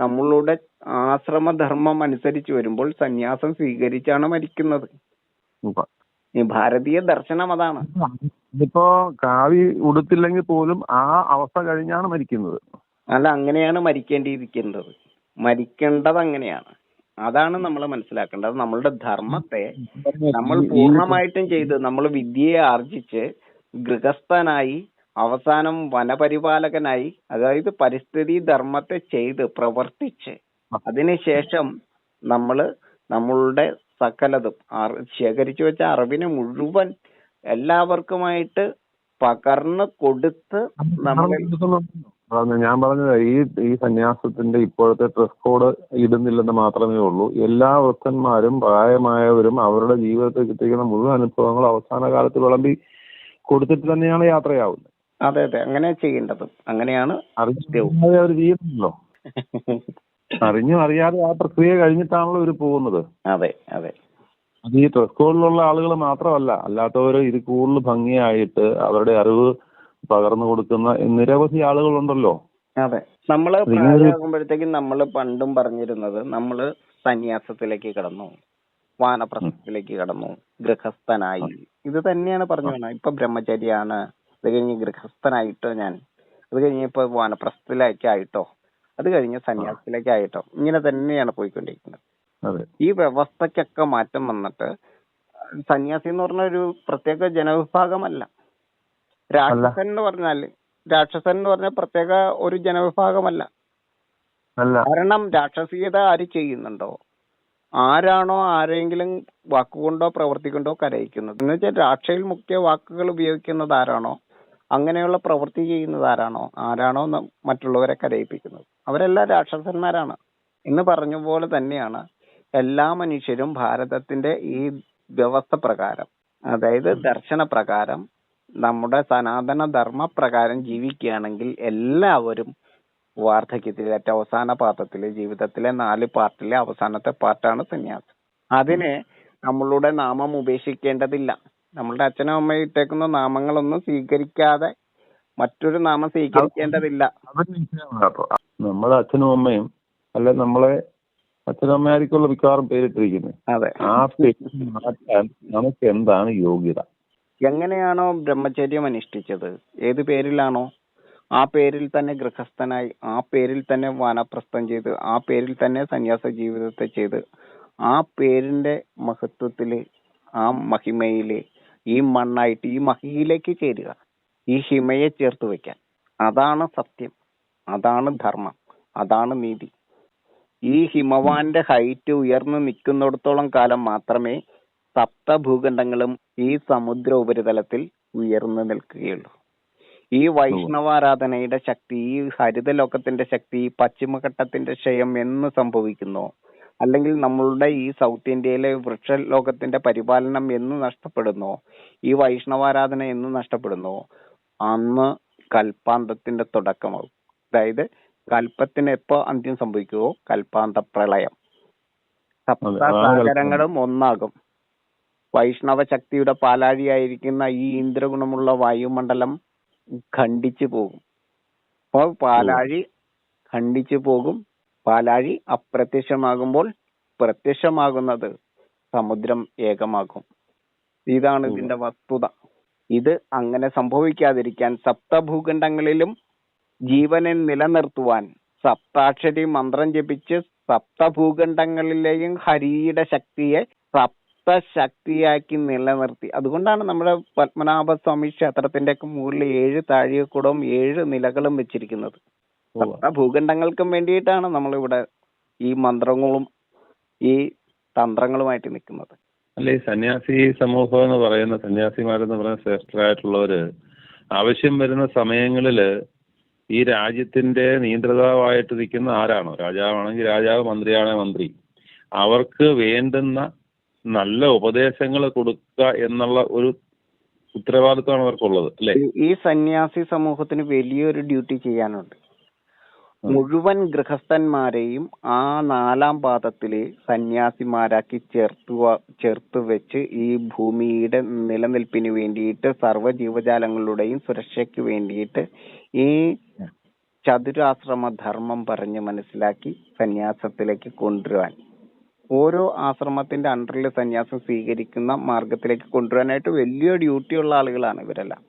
നമ്മളുടെ ആശ്രമധർമ്മം അനുസരിച്ച് വരുമ്പോൾ സന്യാസം സ്വീകരിച്ചാണ് മരിക്കുന്നത്. ഈ ഭാരതീയ ദർശനം അതാണ്. ഇപ്പോ കാവി ഉടുത്തില്ലെങ്കിൽ പോലും ആ അവസ്ഥ കഴിഞ്ഞാണ് മരിക്കുന്നത്. അല്ല അങ്ങനെയാണ് മരിക്കേണ്ടിയിരിക്കുന്നത്. മരിക്കേണ്ടത് അങ്ങനെയാണ്. അതാണ് നമ്മൾ മനസ്സിലാക്കേണ്ടത്. നമ്മളുടെ ധർമ്മത്തെ നമ്മൾ പൂർണമായിട്ടും ചെയ്ത് നമ്മൾ വിദ്യയെ ആർജിച്ച് ഗൃഹസ്ഥനായി അവസാനം വനപരിപാലകനായി അതായത് പരിസ്ഥിതി ധർമ്മത്തെ ചെയ്ത് പ്രവർത്തിച്ച് അതിനുശേഷം നമ്മൾ നമ്മളുടെ സകലതും അറി- ശേഖരിച്ചു വെച്ച അറിവിനെ മുഴുവൻ എല്ലാവർക്കുമായിട്ട് പകർന്ന് കൊടുത്ത് ഞാൻ പറഞ്ഞത് ഈ ഈ സന്യാസത്തിന്റെ ഇപ്പോഴത്തെ ഡ്രസ് കോഡ് ഇടുന്നില്ലെന്ന് മാത്രമേ ഉള്ളൂ. എല്ലാ വൃദ്ധന്മാരും പ്രായമായവരും അവരുടെ ജീവിതത്തിൽ കിട്ടിയിരിക്കുന്ന മുഴുവൻ അനുഭവങ്ങളും അവസാന കാലത്ത് വിളമ്പി കൊടുത്തിട്ട് തന്നെയാണ് യാത്രയാവുന്നത്. അതെ അതെ. അങ്ങനെ ചെയ്യേണ്ടത്. അങ്ങനെയാണ് അറിഞ്ഞാതെ അറിഞ്ഞു അറിയാതെ ആ പ്രക്രിയ കഴിഞ്ഞിട്ടാണല്ലോ ഇവർ പോകുന്നത്. അതെ അതെ. അത് ഈ ഡ്രസ് കോഡിലുള്ള ആളുകൾ മാത്രമല്ല അല്ലാത്തവർ ഇത് കൂടുതൽ ഭംഗിയായിട്ട് അവരുടെ അറിവ് പകർന്നു കൊടുക്കുന്ന നിരവധി ആളുകളുണ്ടല്ലോ. അതെ. നമ്മൾ പ്രായമാകുമ്പോഴത്തേക്കും നമ്മൾ പണ്ടും പറഞ്ഞിരുന്നത് നമ്മൾ സന്യാസത്തിലേക്ക് കടന്നു വാനപ്രസ്ഥത്തിലേക്ക് കടന്നു ഗൃഹസ്ഥനായി. ഇത് തന്നെയാണ് പറഞ്ഞു ഇപ്പൊ ബ്രഹ്മചര്യാണ് അത് കഴിഞ്ഞ് ഗൃഹസ്ഥനായിട്ടോ ഞാൻ. അത് കഴിഞ്ഞ് ഇപ്പൊ വാനപ്രസ്ഥത്തിലേക്കായിട്ടോ അത് കഴിഞ്ഞ് സന്യാസത്തിലേക്ക് ആയിട്ടോ ഇങ്ങനെ തന്നെയാണ് പോയിക്കൊണ്ടിരിക്കുന്നത്. ഈ വ്യവസ്ഥക്കൊക്കെ മാറ്റം വന്നിട്ട് സന്യാസി എന്ന് പറഞ്ഞ ഒരു പ്രത്യേക ജനവിഭാഗമല്ല. രാക്ഷസൻ എന്ന് പറഞ്ഞാൽ രാക്ഷസൻ എന്ന് പറഞ്ഞ പ്രത്യേക ഒരു ജനവിഭാഗമല്ല. കാരണം രാക്ഷസീയത ആര് ചെയ്യുന്നുണ്ടോ? ആരാണോ ആരെങ്കിലും വാക്കുകൊണ്ടോ പ്രവർത്തിക്കൊണ്ടോ കരയിക്കുന്നത്. എന്ന് വെച്ചാൽ രാക്ഷയിൽ മുഖ്യ വാക്കുകൾ ഉപയോഗിക്കുന്നത് ആരാണോ? അങ്ങനെയുള്ള പ്രവൃത്തി ചെയ്യുന്നത് ആരാണോ? ആരാണോ എന്ന് മറ്റുള്ളവരെ കരയിപ്പിക്കുന്നത്? അവരെല്ലാം രാക്ഷസന്മാരാണ്. എന്ന് പറഞ്ഞ പോലെ തന്നെയാണ് എല്ലാ മനുഷ്യരും ഭാരതത്തിന്റെ ഈ വ്യവസ്ഥ പ്രകാരം അതായത് ദർശന പ്രകാരം നമ്മുടെ സനാതന ധർമ്മ പ്രകാരം ജീവിക്കുകയാണെങ്കിൽ എല്ലാവരും വാർദ്ധക്യത്തിൽ ഏറ്റവും അവസാന പാത്രത്തിൽ ജീവിതത്തിലെ നാല് പാർട്ടിലെ അവസാനത്തെ പാർട്ടാണ് സന്യാസം. അതിനെ നമ്മളുടെ നാമം ഉപേക്ഷിക്കേണ്ടതില്ല. നമ്മളുടെ അച്ഛനും അമ്മയും ഇട്ടേക്കുന്ന നാമങ്ങളൊന്നും സ്വീകരിക്കാതെ മറ്റൊരു നാമം സ്വീകരിക്കേണ്ടതില്ല. നമ്മളെ അച്ഛനും അമ്മയും അല്ല നമ്മളെ അച്ഛനും അമ്മയായിരിക്കുമല്ലോ മിക്കവാറും പേരിട്ടിരിക്കുന്നത്. അതെ. ആ പേര് മാറ്റാൻ നമുക്ക് എന്താണ് യോഗ്യത? എങ്ങനെയാണോ ബ്രഹ്മചര്യം അനുഷ്ഠിച്ചത്? ഏത് പേരിലാണോ? ആ പേരിൽ തന്നെ ഗൃഹസ്ഥനായി ആ പേരിൽ തന്നെ വാനപ്രസ്ഥം ചെയ്ത് ആ പേരിൽ തന്നെ സന്യാസ ജീവിതത്തെ ചെയ്ത് ആ പേരിന്റെ മഹത്വത്തിൽ ആ മഹിമയിൽ ഈ മണ്ണായിട്ട് ഈ മഹിയിലേക്ക് ചേരുക. ഈ ഹിമയെ ചേർത്ത് വെക്കാൻ അതാണ് സത്യം. അതാണ് ധർമ്മം. അതാണ് നീതി. ഈ ഹിമവാന്റെ ഹൈറ്റ് ഉയർന്നു നിൽക്കുന്നിടത്തോളം കാലം മാത്രമേ സപ്തഭൂഖണ്ഡങ്ങളും ഈ സമുദ്ര ഉപരിതലത്തിൽ ഉയർന്നു നിൽക്കുകയുള്ളൂ. ഈ വൈഷ്ണവാരാധനയുടെ ശക്തി ഈ ഹരിതലോകത്തിന്റെ ശക്തി ഈ പശ്ചിമഘട്ടത്തിന്റെ ക്ഷയം എന്ന് സംഭവിക്കുന്നോ. അല്ലെങ്കിൽ നമ്മളുടെ ഈ സൗത്ത് ഇന്ത്യയിലെ വൃക്ഷ ലോകത്തിന്റെ പരിപാലനം എന്ന് നഷ്ടപ്പെടുന്നോ? ഈ വൈഷ്ണവാരാധന എന്ന് നഷ്ടപ്പെടുന്നോ? അന്ന് കൽപ്പാന്തത്തിന്റെ തുടക്കമാകും അതായത് കൽപ്പത്തിന് എപ്പോ അന്ത്യം സംഭവിക്കുവോ? കൽപ്പാന്ത പ്രളയം. സപ്തസാഗരങ്ങളും ഒന്നാകും. വൈഷ്ണവ ശക്തിയുടെ പാലാഴിയായിരിക്കുന്ന ഈ ഇന്ദ്രഗുണമുള്ള വായുമണ്ഡലം ഖണ്ഡിച്ചു പോകും. അപ്പോൾ പാലാഴി ഖണ്ഡിച്ചു പോകും. പാലാഴി അപ്രത്യക്ഷമാകുമ്പോൾ പ്രത്യക്ഷമാകുന്നത് സമുദ്രം ഏകമാകും. ഇതാണ് ഇതിന്റെ വസ്തുത. ഇത് അങ്ങനെ സംഭവിക്കാതിരിക്കാൻ സപ്തഭൂഖണ്ഡങ്ങളിലും ജീവനെ നിലനിർത്തുവാൻ സപ്താക്ഷരി മന്ത്രം ജപിച്ച് സപ്തഭൂഖണ്ഡങ്ങളിലെയും ഹരിയുടെ ശക്തിയെ സപ്തശക്തിയാക്കി നിലനിർത്തി. അതുകൊണ്ടാണ് നമ്മുടെ പത്മനാഭസ്വാമി ക്ഷേത്രത്തിന്റെ ഒക്കെ മുകളിൽ ഏഴ് താഴികക്കുടവും ഏഴ് നിലകളും വെച്ചിരിക്കുന്നത്. ഭൂഖണ്ഡങ്ങൾക്കും വേണ്ടിയിട്ടാണ് നമ്മളിവിടെ ഈ മന്ത്രങ്ങളും ഈ തന്ത്രങ്ങളുമായിട്ട് നിൽക്കുന്നത്. അല്ല ഈ സന്യാസി സമൂഹം എന്ന് പറയുന്ന സന്യാസിമാരെന്ന് പറയുന്ന ശ്രേഷ്ഠരായിട്ടുള്ളവര് ആവശ്യം വരുന്ന സമയങ്ങളിൽ ഈ രാജ്യത്തിന്റെ നിയന്ത്രിതാവായിട്ട് നിൽക്കുന്ന ആരാണോ? രാജാവാണെങ്കിൽ രാജാവ് മന്ത്രിയാണെങ്കിൽ മന്ത്രി. അവർക്ക് വേണ്ടുന്ന നല്ല ഉപദേശങ്ങൾ കൊടുക്കുക എന്നുള്ള ഒരു ഉത്തരവാദിത്വമാണ് അവർക്കുള്ളത് അല്ലെ? ഈ സന്യാസി സമൂഹത്തിന് വലിയൊരു ഡ്യൂട്ടി ചെയ്യാനുണ്ട്. മുഴുവൻ ഗൃഹസ്ഥന്മാരെയും ആ നാലാം പാദത്തിൽ സന്യാസിമാരാക്കി ചേർത്തു ചേർത്ത് വെച്ച് ഈ ഭൂമിയുടെ നിലനിൽപ്പിന് വേണ്ടിയിട്ട് സർവ ജീവജാലങ്ങളുടെയും സുരക്ഷയ്ക്ക് വേണ്ടിയിട്ട് ഈ ചതുരാശ്രമ ധർമ്മം പറഞ്ഞ് മനസ്സിലാക്കി സന്യാസത്തിലേക്ക് കൊണ്ടുവരാൻ. ഓരോ ആശ്രമത്തിന്റെ അണ്ടറിൽ സന്യാസം സ്വീകരിക്കുന്ന മാർഗത്തിലേക്ക് കൊണ്ടുവരാനായിട്ട് വലിയ ഡ്യൂട്ടി ഉള്ള ആളുകളാണ് ഇവരെല്ലാം.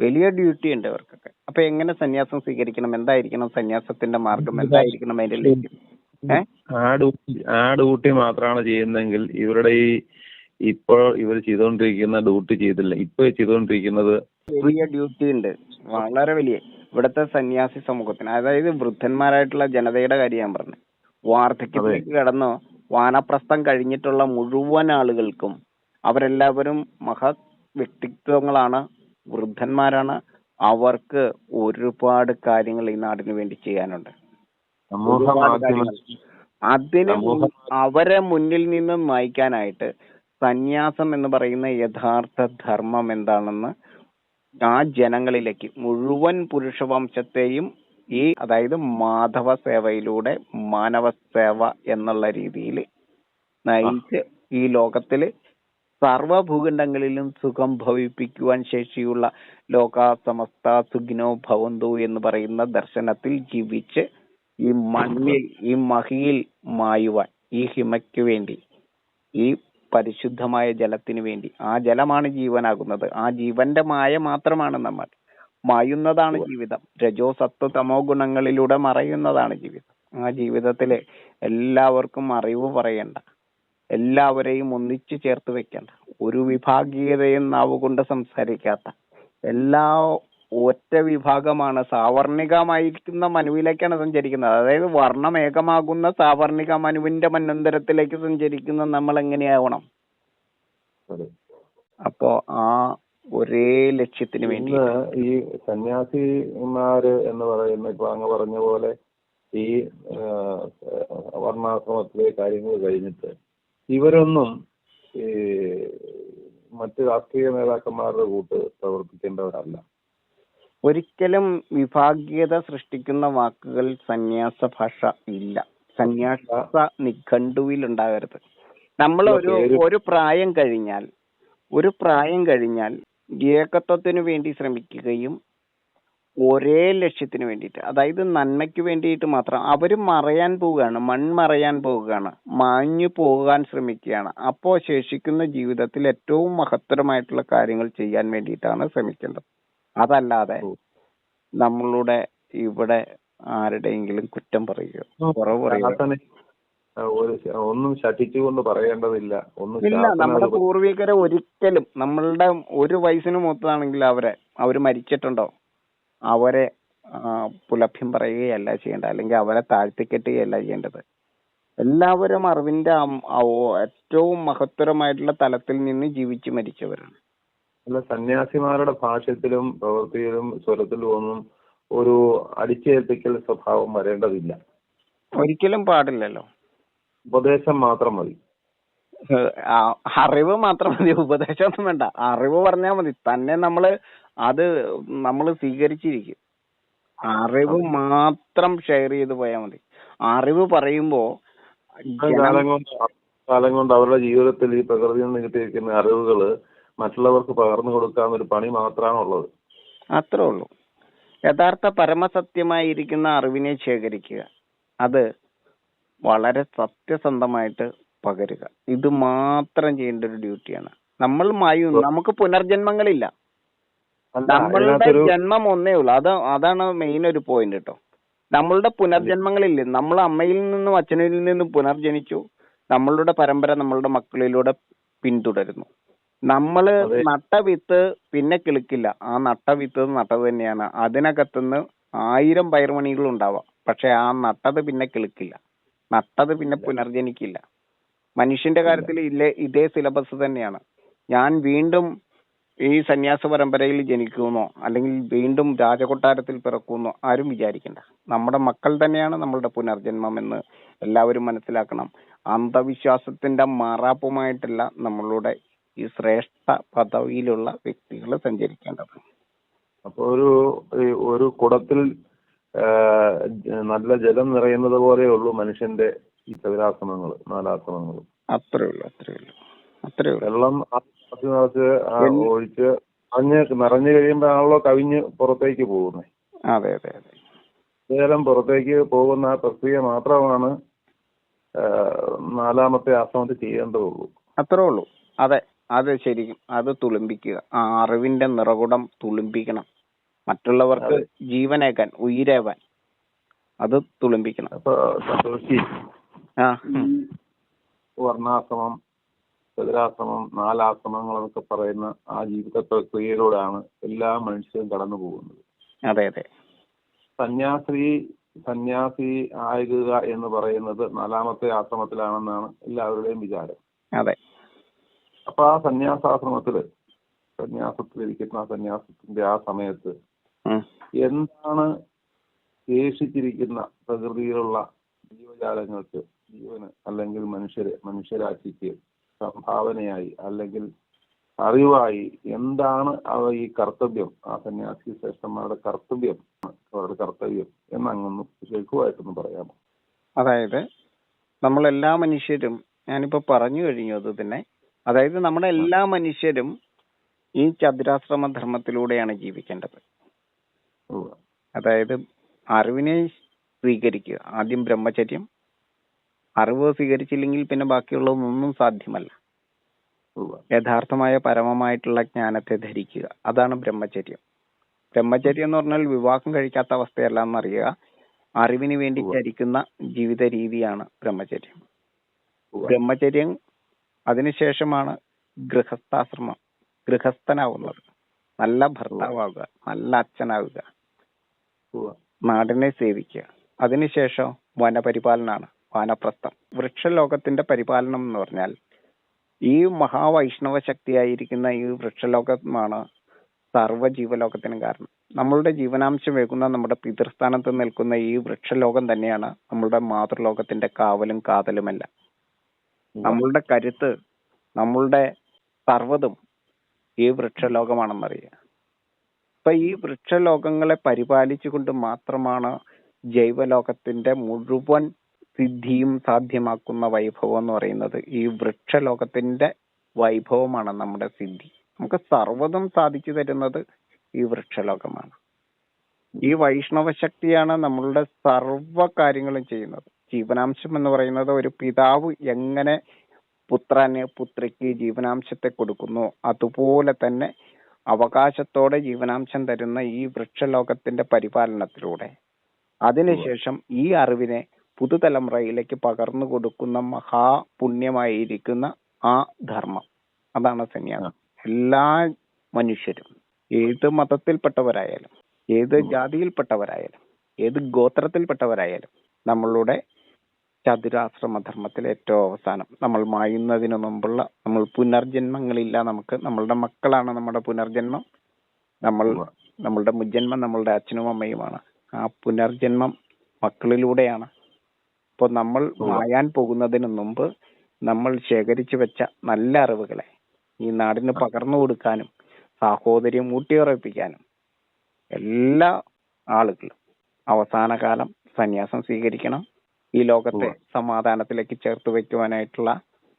വലിയ ഡ്യൂട്ടി ഉണ്ട് അവർക്കൊക്കെ. അപ്പൊ എങ്ങനെ സന്യാസം സ്വീകരിക്കണം? എന്തായിരിക്കണം സന്യാസത്തിന്റെ മാർഗം? എന്തായിരിക്കണം അതിന്റെ ലക്ഷ്യം? ഏഹ് ആ ഡ്യൂട്ടി ആ ഡ്യൂട്ടി മാത്രമാണ് ചെയ്യുന്നതെങ്കിൽ ഇവരുടെ ഈ ഇപ്പോൾ ഇവർ ചെയ്തുകൊണ്ടിരിക്കുന്ന ഡ്യൂട്ടി ചെയ്തില്ല. ഇപ്പൊ ചെയ്തുകൊണ്ടിരിക്കുന്നത് വലിയ ഡ്യൂട്ടി ഉണ്ട്. വളരെ വലിയ. ഇവിടുത്തെ സന്യാസി സമൂഹത്തിന്. അതായത് വൃദ്ധന്മാരായിട്ടുള്ള ജനതയുടെ കാര്യം ഞാൻ പറഞ്ഞു. വാർദ്ധക്യത്തിലേക്ക് കടന്നോ വാനപ്രസ്ഥം കഴിഞ്ഞിട്ടുള്ള മുഴുവൻ ആളുകൾക്കും അവരെല്ലാവരും മഹത് വ്യക്തിത്വങ്ങളാണ് വൃദ്ധന്മാരാണ്. അവർക്ക് ഒരുപാട് കാര്യങ്ങൾ ഈ നാടിന് വേണ്ടി ചെയ്യാനുണ്ട്. അതിന് അവരെ മുന്നിൽ നിന്ന് നയിക്കാനായിട്ട് സന്യാസം എന്ന് പറയുന്ന യഥാർത്ഥ ധർമ്മം എന്താണെന്ന് ആ ജനങ്ങളിലേക്ക് മുഴുവൻ പുരുഷവംശത്തെയും ഈ അതായത് മാധവ സേവയിലൂടെ മാനവ സേവ എന്നുള്ള രീതിയിൽ നയിച്ച് ഈ ലോകത്തിൽ സർവഭൂഖണ്ഡങ്ങളിലും സുഖം ഭവിപ്പിക്കുവാൻ ശേഷിയുള്ള ലോക സമസ്ത സുഖിനോ ഭവന്തു എന്ന് പറയുന്ന ദർശനത്തിൽ ജീവിച്ച് ഈ മണ്ണിൽ ഈ മഹിയിൽ മായുവാൻ ഈ ഹിമയ്ക്ക് വേണ്ടി ഈ പരിശുദ്ധമായ ജലത്തിന് വേണ്ടി ആ ജലമാണ് ജീവനാകുന്നത്. ആ ജീവന്റെ മായ മാത്രമാണ് നമ്മൾ. മായുന്നതാണ് ജീവിതം. രജോ സത്വ തമോ ഗുണങ്ങളിലൂടെ മറയുന്നതാണ് ജീവിതം. ആ ജീവിതത്തിലെ എല്ലാവർക്കും അറിവ് പറയണ്ട എല്ലാവരെയും ഒന്നിച്ചു ചേർത്ത് വെക്കേണ്ട. ഒരു വിഭാഗീയതയും നാവുകൊണ്ട് സംസാരിക്കാത്ത. എല്ലാ ഒറ്റ വിഭാഗമാണ് സാവർണികമായിരിക്കുന്ന മനുവിലേക്കാണ് സഞ്ചരിക്കുന്നത്. അതായത് വർണമേകമാകുന്ന സാവർണിക മനുവിന്റെ മന്നന്തരത്തിലേക്ക് സഞ്ചരിക്കുന്ന നമ്മൾ എങ്ങനെയാവണം. അപ്പോ ആ ഒരേ ലക്ഷ്യത്തിന് വേണ്ടി ഈ സന്യാസിമാര് എന്ന് പറയുന്ന ഇപ്പൊ അങ്ങ് പറഞ്ഞ പോലെ ഈ വർണാശ്രമത്തിലെ കാര്യങ്ങൾ കഴിഞ്ഞിട്ട് ഇവരൊന്നും ഈ മറ്റ് രാഷ്ട്രീയ നേതാക്കന്മാരുടെ കൂട്ട് പ്രവർത്തിക്കേണ്ടവരല്ല. ഒരിക്കലും വിഭാഗീയത സൃഷ്ടിക്കുന്ന വാക്കുകൾ സന്യാസ ഭാഷ ഇല്ല. സന്യാസ നിഘണ്ടുവിൽ ഉണ്ടാകരുത് നമ്മൾ ഒരു ഒരു പ്രായം കഴിഞ്ഞാൽ ഒരു പ്രായം കഴിഞ്ഞാൽ ഏകത്വത്തിനു വേണ്ടി ശ്രമിക്കുകയും ഒരേ ലക്ഷ്യത്തിന് വേണ്ടിയിട്ട്. അതായത് നന്മയ്ക്ക് വേണ്ടിയിട്ട് മാത്രം. അവർ മറയാൻ പോവുകയാണ്. മൺ മൺമറയാൻ പോവുകയാണ്. മാഞ്ഞു പോകാൻ ശ്രമിക്കുകയാണ്. അപ്പോ ശേഷിക്കുന്ന ജീവിതത്തിൽ ഏറ്റവും മഹത്തരമായിട്ടുള്ള കാര്യങ്ങൾ ചെയ്യാൻ വേണ്ടിയിട്ടാണ് ശ്രമിക്കേണ്ടത്. അതല്ലാതെ നമ്മളുടെ ഇവിടെ ആരുടെയെങ്കിലും കുറ്റം പറയുകയോ കുറവ് പറയുകയോ ഒന്നും ശഠിച്ചുകൊണ്ട് പറയേണ്ടതില്ല. ഒന്നും ഇല്ല നമ്മുടെ പൂർവികരെ ഒരിക്കലും നമ്മളുടെ ഒരു വയസ്സിന് മൂത്തതാണെങ്കിൽ അവരെ അവർ മരിച്ചിട്ടുണ്ടോ? അവരെ പുലഭ്യം പറയുകയല്ല ചെയ്യേണ്ടത് അല്ലെങ്കിൽ അവരെ താഴ്ത്തിക്കെട്ടുകയല്ല ചെയ്യേണ്ടത്. എല്ലാവരും അറിവിന്റെ ഏറ്റവും മഹത്തരമായിട്ടുള്ള തലത്തിൽ നിന്ന് ജീവിച്ചു മരിച്ചവരാണ്. അല്ല സന്യാസിമാരുടെ ഭാഷത്തിലും പ്രവൃത്തിയിലും സ്വരത്തിലും ഒന്നും ഒരു അടിച്ചേൽപ്പിക്കൽ സ്വഭാവം വരേണ്ടതില്ല. ഒരിക്കലും പാടില്ലല്ലോ. ഉപദേശം മാത്രം മതി. അറിവ് മാത്രം മതി ഉപദേശമൊന്നും വേണ്ട. അറിവ് പറഞ്ഞാൽ മതി. തന്നെ നമ്മൾ അത് നമ്മൾ സ്വീകരിച്ചിരിക്കും. അറിവ് മാത്രം ഷെയർ ചെയ്ത് പോയാൽ മതി. അറിവ് പറയുമ്പോ കാലം കൊണ്ട് അവരുടെ ജീവിതത്തിൽ ഈ പ്രകൃതിയിൽ നിന്ന് കിട്ടിയിരിക്കുന്ന അറിവുകൾ മറ്റുള്ളവർക്ക് പകർന്നു കൊടുക്കാവുന്ന ഒരു പണി മാത്രമാണ് ഉള്ളത്. അത്രേ ഉള്ളൂ. യഥാർത്ഥ പരമസത്യമായിരിക്കുന്ന അറിവിനെ ശേഖരിക്കുക. അത് വളരെ സത്യസന്ധമായിട്ട് പകരുക. ഇത് മാത്രം ചെയ്യേണ്ട ഒരു ഡ്യൂട്ടിയാണ് നമ്മൾ മായും നമുക്ക് പുനർജന്മങ്ങളില്ല. നമ്മളുടെ ജന്മം ഒന്നേ ഉള്ളൂ. അത് അതാണ് മെയിൻ ഒരു പോയിന്റ് കേട്ടോ നമ്മളുടെ പുനർജന്മങ്ങളില്ലേ? നമ്മൾ അമ്മയിൽ നിന്നും അച്ഛനിൽ നിന്നും പുനർജനിച്ചു. നമ്മളുടെ പരമ്പര നമ്മളുടെ മക്കളിലൂടെ പിന്തുടരുന്നു. നമ്മൾ. നട്ട വിത്ത് പിന്നെ കിളിക്കില്ല. ആ നട്ട വിത്ത് നട്ടത് തന്നെയാണ്. അതിനകത്തുനിന്ന് ആയിരം പയർമണികൾ ഉണ്ടാവാം പക്ഷെ ആ നട്ടത് പിന്നെ കിളിക്കില്ല. നട്ടത് പിന്നെ പുനർജനിക്കില്ല. മനുഷ്യന്റെ കാര്യത്തിൽ ഇല്ലേ ഇതേ സിലബസ് തന്നെയാണ്. ഞാൻ വീണ്ടും ഈ സന്യാസ പരമ്പരയിൽ ജനിക്കുമെന്നോ അല്ലെങ്കിൽ വീണ്ടും രാജകൊട്ടാരത്തിൽ പിറക്കുമെന്നോ ആരും വിചാരിക്കണ്ട. നമ്മുടെ മക്കൾ തന്നെയാണ് നമ്മളുടെ പുനർജന്മം എന്ന് എല്ലാവരും മനസ്സിലാക്കണം. അന്ധവിശ്വാസത്തിന്റെ മാറാപ്പുമായിട്ടല്ല നമ്മളുടെ ഈ ശ്രേഷ്ഠ പദവിയിലുള്ള വ്യക്തികൾ സഞ്ചരിക്കേണ്ടത്. അപ്പൊ ഒരു ഒരു കുടത്തിൽ നല്ല ജലം നിറയുന്നത് പോലെയുള്ളൂ മനുഷ്യന്റെ ഈ ചതുരാശ്രമങ്ങൾ നാലാശ്രമങ്ങൾ അത്രേ ഉള്ളൂ അത്രേ ഉള്ളൂ അത്രേ ഉള്ളൂ വെള്ളം നിറച്ച് ഒഴിച്ച് നിറഞ്ഞ് നിറഞ്ഞു കഴിയുമ്പോഴാണല്ലോ കവിഞ്ഞ് പുറത്തേക്ക് പോകുന്നത് അതെ അതെ അതെ. ശുദ്ധജലം പുറത്തേക്ക് പോകുന്ന ആ പ്രക്രിയ മാത്രമാണ് നാലാമത്തെ ആശ്രമത്തിൽ ചെയ്യേണ്ടതുള്ളൂ. അത്രേ ഉള്ളൂ അതെ അത് ശരിക്കും അത് തുളുമ്പിക്കുക. ആ അറിവിന്റെ നിറകുടം തുളുമ്പിക്കണം. മറ്റുള്ളവർക്ക്. ജീവനേക്കാൻ ഉയിരേവാൻ അത് തുളുമ്പിക്കണം. അപ്പൊ സന്തോഷി. വർണാശ്രമം ചതുരാശ്രമം നാലാശ്രമങ്ങൾ എന്നൊക്കെ പറയുന്ന ആ ജീവിത പ്രക്രിയയിലൂടെയാണ് എല്ലാ മനുഷ്യരും കടന്നു പോകുന്നത്. അതെ അതെ. സന്യാസി സന്യാസി ആകുക എന്ന് പറയുന്നത് നാലാമത്തെ ആശ്രമത്തിലാണെന്നാണ് എല്ലാവരുടെയും വിചാരം. അതെ. അപ്പൊ ആ സന്യാസാശ്രമത്തിൽ സന്യാസത്തിലിരിക്കുന്ന ആ സന്യാസത്തിന്റെ ആ സമയത്ത് എന്താണ് ശേഷിച്ചിരിക്കുന്ന പ്രകൃതിയിലുള്ള ജീവജാലങ്ങൾക്ക് ജീവന് അല്ലെങ്കിൽ മനുഷ്യര് മനുഷ്യരാശിക്ക് സംഭാവനയായി അല്ലെങ്കിൽ അറിവായി എന്താണ് അവ ഈ കർത്തവ്യം ആ സന്യാസി ശ്രേഷ്ഠന്മാരുടെ കർത്തവ്യം അവരുടെ കർത്തവ്യം എന്നങ്ങൊന്ന് ലഘുവായിട്ടൊന്ന് പറയാമോ? അതായത് നമ്മൾ എല്ലാ മനുഷ്യരും ഞാനിപ്പോ പറഞ്ഞു കഴിഞ്ഞു അത് തന്നെ അതായത് നമ്മുടെ എല്ലാ മനുഷ്യരും ഈ ചതുരാശ്രമ ധർമ്മത്തിലൂടെയാണ് ജീവിക്കേണ്ടത്. അതായത് അറിവിനെ സ്വീകരിക്കുക ആദ്യം ബ്രഹ്മചര്യം അറിവ് സ്വീകരിച്ചില്ലെങ്കിൽ പിന്നെ ബാക്കിയുള്ളതൊന്നും സാധ്യമല്ല. യഥാർത്ഥമായ പരമമായിട്ടുള്ള ജ്ഞാനത്തെ ധരിക്കുക. അതാണ് ബ്രഹ്മചര്യം. ബ്രഹ്മചര്യം എന്ന് പറഞ്ഞാൽ വിവാഹം കഴിക്കാത്ത അവസ്ഥയല്ല എന്നറിയുക. അറിവിന് വേണ്ടി. ചരിക്കുന്ന ജീവിത രീതിയാണ് ബ്രഹ്മചര്യം. ബ്രഹ്മചര്യം അതിനുശേഷമാണ് ഗൃഹസ്ഥാശ്രമം. ഗൃഹസ്ഥനാവുന്നത്. നല്ല ഭർത്താവുക നല്ല അച്ഛനാവുക. നാടിനെ സേവിക്കുക. അതിനുശേഷം വനപരിപാലനാണ് വാനപ്രസ്ഥം. വൃക്ഷലോകത്തിന്റെ പരിപാലനം എന്ന് പറഞ്ഞാൽ ഈ മഹാവൈഷ്ണവ ശക്തിയായിരിക്കുന്ന ഈ വൃക്ഷലോകമാണ് സർവ ജീവലോകത്തിനും കാരണം. നമ്മളുടെ ജീവനാംശം വേകുന്ന നമ്മുടെ പിതൃസ്ഥാനത്ത് നിൽക്കുന്ന ഈ വൃക്ഷലോകം തന്നെയാണ് നമ്മളുടെ മാതൃലോകത്തിന്റെ കാവലും കാതലുമെല്ലാം. നമ്മളുടെ കരുത്ത് നമ്മളുടെ സർവതും ഈ വൃക്ഷലോകമാണെന്നറിയുക. അപ്പൊ ഈ വൃക്ഷലോകങ്ങളെ പരിപാലിച്ചുകൊണ്ട് മാത്രമാണ് ജൈവലോകത്തിന്റെ മുഴുവൻ സിദ്ധിയും സാധ്യമാക്കുന്ന വൈഭവം എന്ന് പറയുന്നത് ഈ വൃക്ഷലോകത്തിന്റെ വൈഭവമാണ് നമ്മുടെ സിദ്ധി. നമുക്ക് സർവതും സാധിച്ചു തരുന്നത് ഈ വൃക്ഷലോകമാണ്. ഈ വൈഷ്ണവ ശക്തിയാണ് നമ്മളുടെ സർവ കാര്യങ്ങളും ചെയ്യുന്നത്. ജീവനാംശം എന്ന് പറയുന്നത് ഒരു പിതാവ് എങ്ങനെ പുത്രന് പുത്രിക്ക് ജീവനാംശത്തെ കൊടുക്കുന്നു അതുപോലെ തന്നെ അവകാശത്തോടെ ജീവനാംശം തരുന്ന ഈ വൃക്ഷലോകത്തിന്റെ പരിപാലനത്തിലൂടെ. അതിനുശേഷം ഈ അറിവിനെ പുതുതലമുറയിലേക്ക് പകർന്നു കൊടുക്കുന്ന മഹാ പുണ്യമായിരിക്കുന്ന ആ ധർമ്മം. അതാണ് സന്യാസം. എല്ലാ മനുഷ്യരും ഏത് മതത്തിൽപ്പെട്ടവരായാലും ഏത് ജാതിയിൽപ്പെട്ടവരായാലും ഏത് ഗോത്രത്തിൽപ്പെട്ടവരായാലും നമ്മളുടെ ചതുരാശ്രമ ധർമ്മത്തിൽ ഏറ്റവും അവസാനം. നമ്മൾ മായുന്നതിനു മുമ്പുള്ള നമ്മൾ പുനർജന്മങ്ങളില്ല നമുക്ക്. നമ്മളുടെ മക്കളാണ് നമ്മുടെ പുനർജന്മം. നമ്മൾ. നമ്മളുടെ മുജ്ജന്മം നമ്മളുടെ അച്ഛനും അമ്മയുമാണ്. ആ പുനർജന്മം മക്കളിലൂടെയാണ്. അപ്പോൾ നമ്മൾ. മായാൻ പോകുന്നതിന് മുമ്പ് നമ്മൾ ശേഖരിച്ചു വെച്ച നല്ല അറിവുകളെ ഈ നാടിന് പകർന്നു കൊടുക്കാനും സാഹോദര്യം ഊട്ടിയുറപ്പിക്കാനും എല്ലാ ആളുകളും അവസാന കാലം സന്യാസം സ്വീകരിക്കണം. ഈ ലോകത്തെ സമാധാനത്തിലേക്ക് ചേർത്ത് വയ്ക്കുവാനായിട്ടുള്ള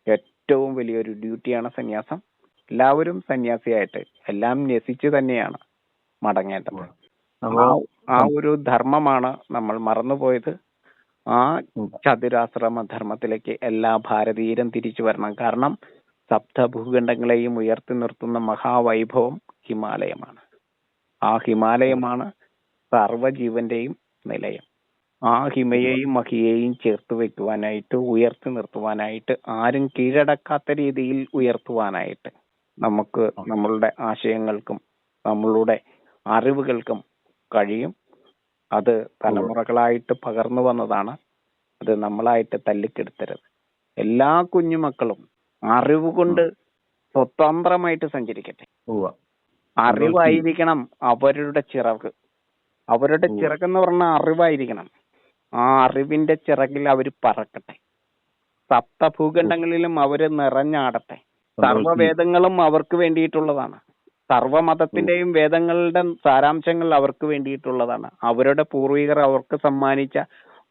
ഏറ്റവും വലിയൊരു ഡ്യൂട്ടിയാണ് സന്യാസം. എല്ലാവരും സന്യാസിയായിട്ട് എല്ലാം ന്യസിച്ച് തന്നെയാണ് മടങ്ങേണ്ടത്. ആ ഒരു ധർമ്മമാണ് നമ്മൾ മറന്നുപോയത്. ആ ചതുരാശ്രമ ധർമ്മത്തിലേക്ക് എല്ലാ ഭാരതീയരും തിരിച്ചു വരണം. കാരണം സപ്തഭൂഖണ്ഡങ്ങളെയും ഉയർത്തി നിർത്തുന്ന മഹാവൈഭവം ഹിമാലയമാണ്. ആ ഹിമാലയമാണ് സർവജീവന്റെയും നിലയം. ആ ഹിമയെയും മഹിയെയും ചേർത്ത് വെക്കുവാനായിട്ട് ഉയർത്തി നിർത്തുവാനായിട്ട് ആരും കീഴടക്കാത്ത രീതിയിൽ ഉയർത്തുവാനായിട്ട് നമുക്ക് നമ്മളുടെ ആശയങ്ങൾക്കും നമ്മളുടെ അറിവുകൾക്കും കഴിയും. അത് തലമുറകളായിട്ട് പകർന്നു വന്നതാണ്. അത് നമ്മളായിട്ട് തല്ലിക്കെടുത്തരുത്. എല്ലാ കുഞ്ഞുമക്കളും അറിവ് കൊണ്ട് സ്വതന്ത്രമായിട്ട് സഞ്ചരിക്കട്ടെ. അറിവായിരിക്കണം അവരുടെ ചിറക്. അവരുടെ. ചിറക് എന്ന് പറഞ്ഞാൽ അറിവായിരിക്കണം. ആ അറിവിന്റെ ചിറകിൽ അവർ പറക്കട്ടെ. സപ്തഭൂഖണ്ഡങ്ങളിലും അവർ നിറഞ്ഞാടട്ടെ. സർവവേദങ്ങളും അവർക്ക് വേണ്ടിയിട്ടുള്ളതാണ്. സർവമതത്തിന്റെയും വേദങ്ങളുടെ സാരാംശങ്ങൾ അവർക്ക് വേണ്ടിയിട്ടുള്ളതാണ്. അവരുടെ പൂർവികർ അവർക്ക് സമ്മാനിച്ച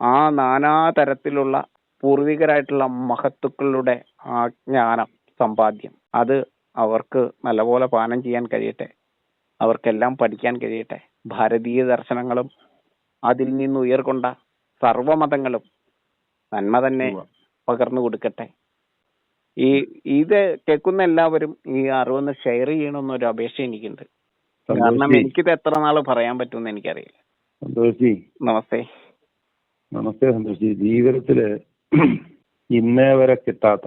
ആ നാനാ തരത്തിലുള്ള പൂർവികരായിട്ടുള്ള മഹത്തുക്കളുടെ ആ ജ്ഞാനം സമ്പാദ്യം അത് അവർക്ക് നല്ലപോലെ പാനം ചെയ്യാൻ കഴിയട്ടെ. അവർക്കെല്ലാം പഠിക്കാൻ കഴിയട്ടെ. ഭാരതീയ ദർശനങ്ങളും അതിൽ നിന്ന് ഉയർകൊണ്ട സർവമതങ്ങളും നന്മ തന്നെ പകർന്നു കൊടുക്കട്ടെ. ഈ ഇത് കേൾക്കുന്ന എല്ലാവരും ഈ അറിവൊന്ന് ഷെയർ ചെയ്യണമെന്ന് ഒരു അപേക്ഷ എനിക്കുണ്ട്. കാരണം എനിക്ക് ഇത് എനിക്കിത് എത്ര നാൾ പറയാൻ പറ്റുമെന്ന് എനിക്കറിയില്ല. സന്തോഷി. നമസ്തേ. നമസ്തേ സന്തോഷി. ജീവിതത്തിൽ ഇന്നേ വരെ കിട്ടാത്ത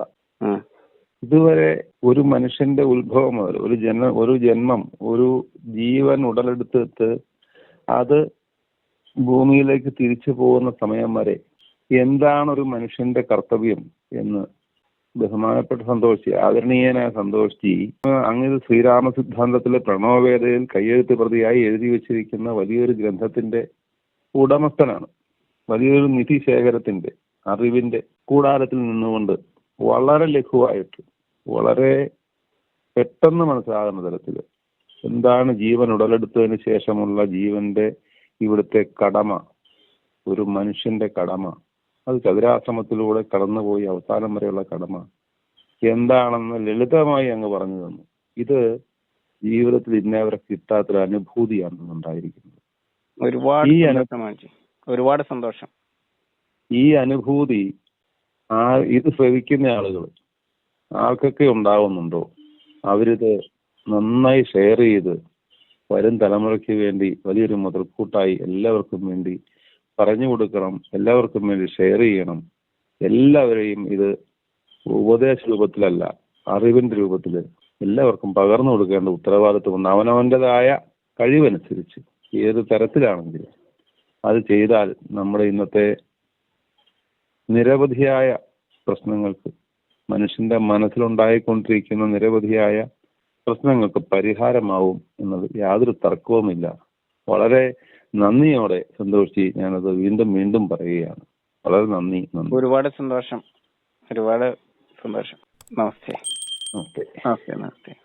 ഇതുവരെ ഒരു മനുഷ്യന്റെ ഉത്ഭവം മുതൽ ഒരു ജന്മ ഒരു ജന്മം ഒരു ജീവൻ ഉടലെടുത്തിട്ട് അത് ഭൂമിയിലേക്ക് തിരിച്ചു പോകുന്ന സമയം വരെ എന്താണ് ഒരു മനുഷ്യന്റെ കർത്തവ്യം എന്ന് ബഹുമാനപ്പെട്ട സന്തോഷി ആദരണീയനായ സന്തോഷി അങ്ങ് ശ്രീരാമ സിദ്ധാന്തത്തിലെ പ്രണവവേദയിൽ കയ്യെഴുത്ത് പ്രതിയായി എഴുതി വെച്ചിരിക്കുന്ന വലിയൊരു ഗ്രന്ഥത്തിന്റെ ഉടമസ്ഥനാണ്. വലിയൊരു നിധി ശേഖരത്തിന്റെ അറിവിന്റെ കൂടാരത്തിൽ നിന്നുകൊണ്ട് വളരെ ലഘുവായിട്ട് വളരെ പെട്ടെന്ന് മനസ്സിലാകുന്ന തരത്തിൽ എന്താണ് ജീവൻ ഉടലെടുത്തതിന് ശേഷമുള്ള ജീവന്റെ ഇവിടുത്തെ കടമ ഒരു മനുഷ്യന്റെ കടമ അത് ചതുരാശ്രമത്തിലൂടെ കടന്നുപോയി അവസാനം വരെയുള്ള കടമ. എന്താണെന്ന് ലളിതമായി അങ്ങ് പറഞ്ഞു തന്നു. ഇത് ജീവിതത്തിൽ ഇന്നേ വരെ കിട്ടാത്തൊരു അനുഭൂതിയാണ് ഉണ്ടായിരിക്കുന്നത്. ഒരുപാട് ഒരുപാട് സന്തോഷം. ഈ അനുഭൂതി ആ ഇത് ശ്രവിക്കുന്ന ആളുകൾ ആർക്കൊക്കെ ഉണ്ടാവുന്നുണ്ടോ? അവരിത് നന്നായി ഷെയർ ചെയ്ത് വരും തലമുറയ്ക്ക് വേണ്ടി വലിയൊരു മുതൽക്കൂട്ടായി എല്ലാവർക്കും വേണ്ടി പറഞ്ഞു കൊടുക്കണം എല്ലാവർക്കും വേണ്ടി ഷെയർ ചെയ്യണം. എല്ലാവരെയും ഇത് ഉപദേശ രൂപത്തിലല്ല അറിവിന്റെ രൂപത്തിൽ എല്ലാവർക്കും പകർന്നു കൊടുക്കേണ്ട ഉത്തരവാദിത്വമുണ്ട് അവനവന്റെതായ കഴിവനുസരിച്ച് ഏത് തരത്തിലാണെങ്കിലും അത് ചെയ്താൽ നമ്മുടെ ഇന്നത്തെ നിരവധിയായ പ്രശ്നങ്ങൾക്ക് മനുഷ്യന്റെ മനസ്സിലുണ്ടായിക്കൊണ്ടിരിക്കുന്ന നിരവധിയായ പ്രശ്നങ്ങൾക്ക് പരിഹാരമാവും എന്നത് യാതൊരു തർക്കവുമില്ല. വളരെ നന്ദിയോടെ സന്തോഷിച്ച് ഞാനത് വീണ്ടും വീണ്ടും പറയുകയാണ്. വളരെ നന്ദി നന്ദി. ഒരുപാട് സന്തോഷം. ഒരുപാട് സന്തോഷം. നമസ്തേ. നമസ്തേ നമസ്തേ നമസ്തേ.